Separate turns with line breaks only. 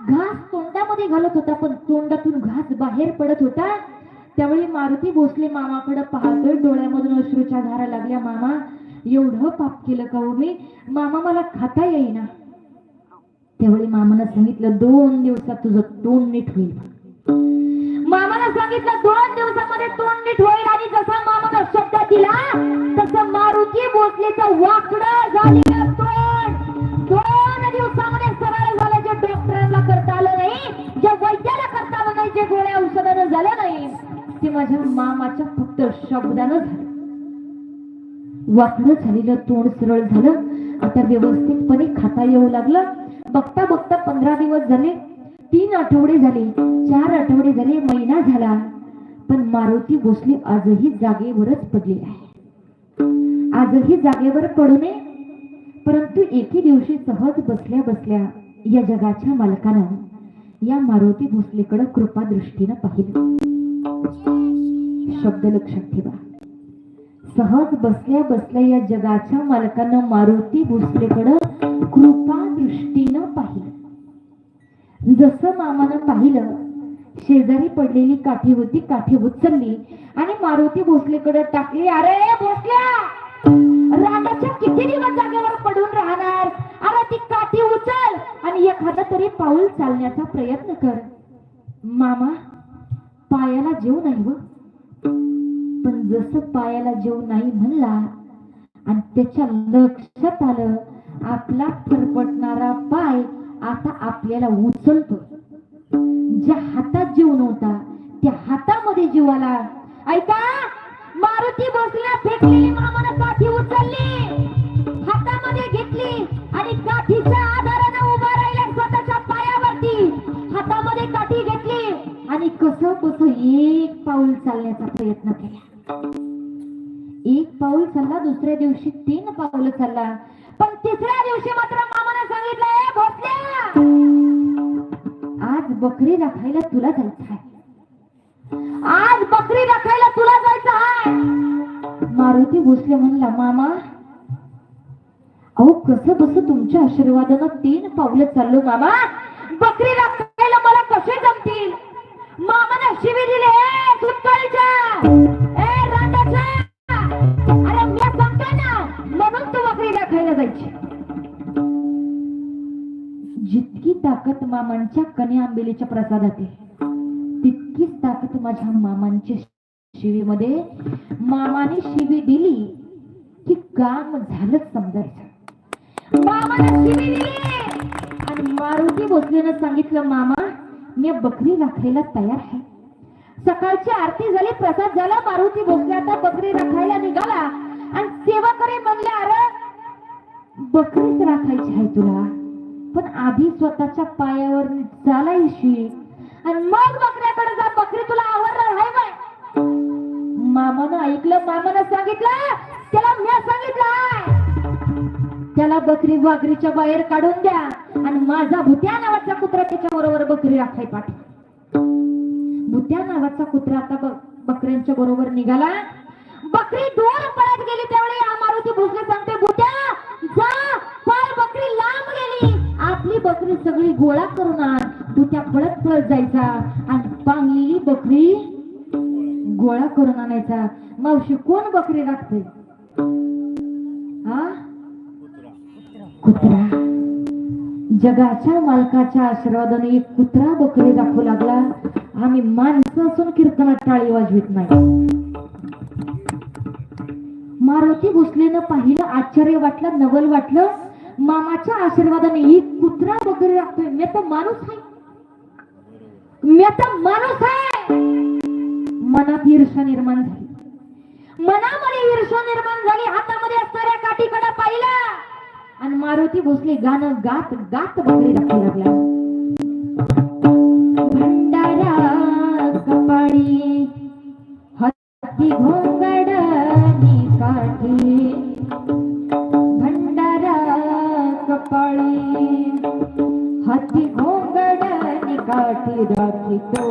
घास तोंडामध्ये घालत होता पण तोंडातून घास बाहेर पडत होता. त्यावेळी मारुती भोसले मामाकडे पाहतोय डोळ्यामधून अश्रूच्या धारा लागल्या. मामा एवढं पाप केलं का हो मी? मामा मला खाता येईना. त्यावेळी मामानं सांगितलं दोन दिवसात तुझं तोंड नीट होईल. मामानं सांगितलं दोन दिवसामध्ये तोंड नीट होईल आणि जसा मामानं शब्द दिला तसं मारुती भोसलेचं वाकडं झालेलं तोंड. माझ्या मामाच्या फक्त शब्दानं झालं. वाकडं झालेलं तोंड सरळ झालं. आता व्यवस्थितपणे खाता येऊ लागलं. बघता बघता पंधरा दिवस झाले. तीन आठवडे झाले. चार आठवडे झाले. महिना झाला. पण मारुती भोसले आजही जागेवरच पडले आहे. आजही जागेवर पडू नये. परंतु एके दिवशी सहज बसल्या बसल्या या जगाच्या मालकानं या मारुती भोसलेकडे कृपा दृष्टीनं पाहिलं. शब्द लक्षात ठेवा. सहज बसल्या बसल्या या जगाच्या मालकानं मारुती भोसलेकडं कृपा दृष्टीनं पाहिलं. जसं मामानं पाहिलं शेजारी पडलेली काठी होती काठी उचलली आणि मारुती भोसलेकडे टाकली अरे भोसल्या रागाच्या किती दिवस जागेवर पडून राहणार? अरे ती काठी उचल आणि एखादा तरी पाऊल चालण्याचा प्रयत्न कर. मामा पायाला जीव नाही व. जसं पायाला जीव नाही म्हणला आणि त्याच्या लक्षात आलं आपला फरफटणारा पाय आता आपल्याला उचलतो. ज्या हातात जीव नव्हता त्या हातामध्ये जीवाला ऐका मारुती बसल्या फेकलेली मामानं काठी उचलली. हातामध्ये घेतली आणि काठीच्या आधारानं उभा राहिला स्वतःच्या पायावरती. हातामध्ये काठी घेतली आणि कस कसं एक पाऊल चालण्याचा प्रयत्न केला. एक पाऊल चालला दुसऱ्या दिवशी तीन पाऊल चालला. पण तिसऱ्या दिवशी मात्र मामाने सांगितलं भोसल्या आज बकरी राखायला तुला जायचं आहे. आज बकरी राखायला तुला जायचं आहे. मारुती भोसले म्हणला मामा अहो कसं कसं तुमच्या आशीर्वादानं तीन पावलं चाललो मामा? बकरी राखायला मला कसे जमतील? मामाने शिवी दिले सुटकाळीच्या अरे मी ना म्हणून तू वकरीला खायला जायची. जितकी ताकद मामांच्या कने आंबेलीच्या प्रसादात आहे तितकीच ताकद माझ्या मामांच्या शिवीमध्ये. मामाने शिवी दिली की काम झालंच समजायचं. मामाने शिवी दिली! आणि मारुती भोसलेनं सांगितलं मामा मी बकरी राखायला तयार आहे. सकाळची आरती झाली प्रसाद झाला मारुती भोसले आता बकरी राखायला निघाला. सेवा करे म्हणले अरे बकरीच राखायची आहे तुला. पण आधी स्वतःच्या पायावर चालायशी आणि मग बकऱ्याकडे जा. बकरी तुला आवडणार आहे बाय. मामानं ऐकलं मामानं सांगितलं. त्याला मी सांगितलं त्याला बकरी वागरीच्या बाहेर काढून द्या. आणि माझा भुत्या नावाचा कुत्रा त्याच्या बरोबर बकरी राखाय पाठ भुत्या नावाचा कुत्रा आता बकऱ्यांच्या बरोबर निघाला. बकरी दूर पळत गेली त्यावेळी या मारुती भोसले सांगते बुट्या जा पार बकरी लांब गेली. आपली बकरी सगळी गोळा करून आण. बुट्या पळत पळत जायचा. आणि पांगलेली बकरी गोळा करून आणायचा. मावशी कोण बकरी राखते हा? कुत्रा. जगाच्या मालकाच्या आशीर्वादाने एक कुत्रा बकरी दाखवू लागला. आम्ही माणसं असून कीर्तनात टाळी वाजवित नाही. मारुती भोसलेनं पाहिलं आश्चर्य वाटलं नवल वाटलं. मामाच्या आशीर्वादाने ही कुत्रा वगैरे राखतोय. मी तर माणूस आहे. मी तर माणूस आहे. मनात ईर्षा निर्माण झाली. मनामध्ये ईर्षा निर्माण झाली. हातामध्ये असणाऱ्या काठीकडे पाहिलं. आणि मारुती भोसले गाणं गात गात बकरी दाखवू लागला. सकाळी हाती घोंगडनी काठी राखी तो.